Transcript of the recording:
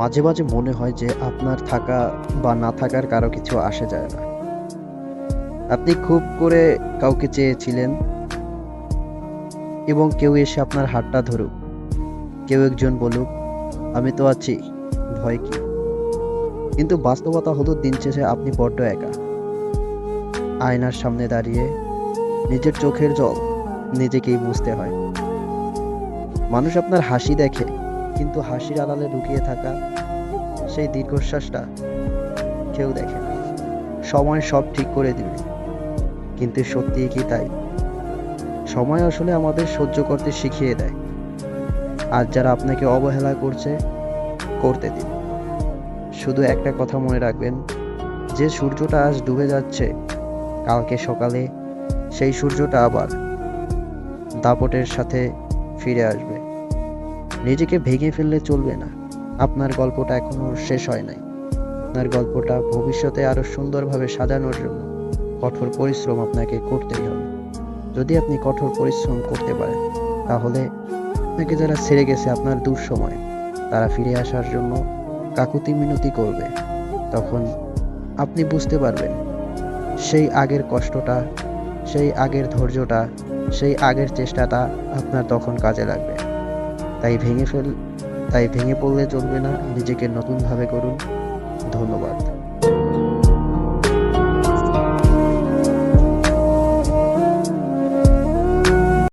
মাঝে মাঝে মনে হয় যে আপনার থাকা বা না থাকার কারও কিছু আসে যায় না। আপনি খুব করে কাউকে চেয়েছিলেন এবং কেউ এসে আপনার হাতটা ধরুক। কেউ একজন বলুক, আমি তো আছি, ভয় কি? কিন্তু বাস্তবতা হলো দিন শেষে আপনি বড্ড একা। আয়নার সামনে দাঁড়িয়ে নিজের চোখের জল নিজেকেই বুঝতে হয়। মানুষ আপনার হাসি দেখে কিন্তু হাসির আড়ালে লুকিয়ে থাকা সেই দীর্ঘশ্বাসটা কেউ দেখে না। সময় সব ঠিক করে দিবে। কিন্তু সত্যি কি তাই? সময় আসলে আমাদের সহ্য করতে শিখিয়ে দেয়। আর যারা আপনাকে অবহেলা করছে, করতে দিন। শুধু একটা কথা মনে রাখবেন, যে সূর্যটা আজ ডুবে যাচ্ছে, কালকে সকালে সেই সূর্যটা আবার দাপটের সাথে ফিরে আসবে। নিজেকে ভেঙে ফেললে চলবে না। আপনার গল্পটা এখনও শেষ হয় নাই। আপনার গল্পটা ভবিষ্যতে আরও সুন্দরভাবে সাজানোর জন্য কঠোর পরিশ্রম আপনাকে করতেই হবে। যদি আপনি কঠোর পরিশ্রম করতে পারেন, তাহলে আপনাকে যারা ছেড়ে গেছে আপনার দূর সময় তারা ফিরে আসার জন্য কাকুতি মিনতি করবে। তখন আপনি বুঝতে পারবেন, সেই আগের কষ্টটা, সেই আগের ধৈর্যটা, সেই আগের চেষ্টাটা আপনার তখন কাজে লাগবে। তাই ভেঙে ফেল তাই ভেঙে পড়লে চলবে না। নিজেকে নতুনভাবে করুন। ধন্যবাদ।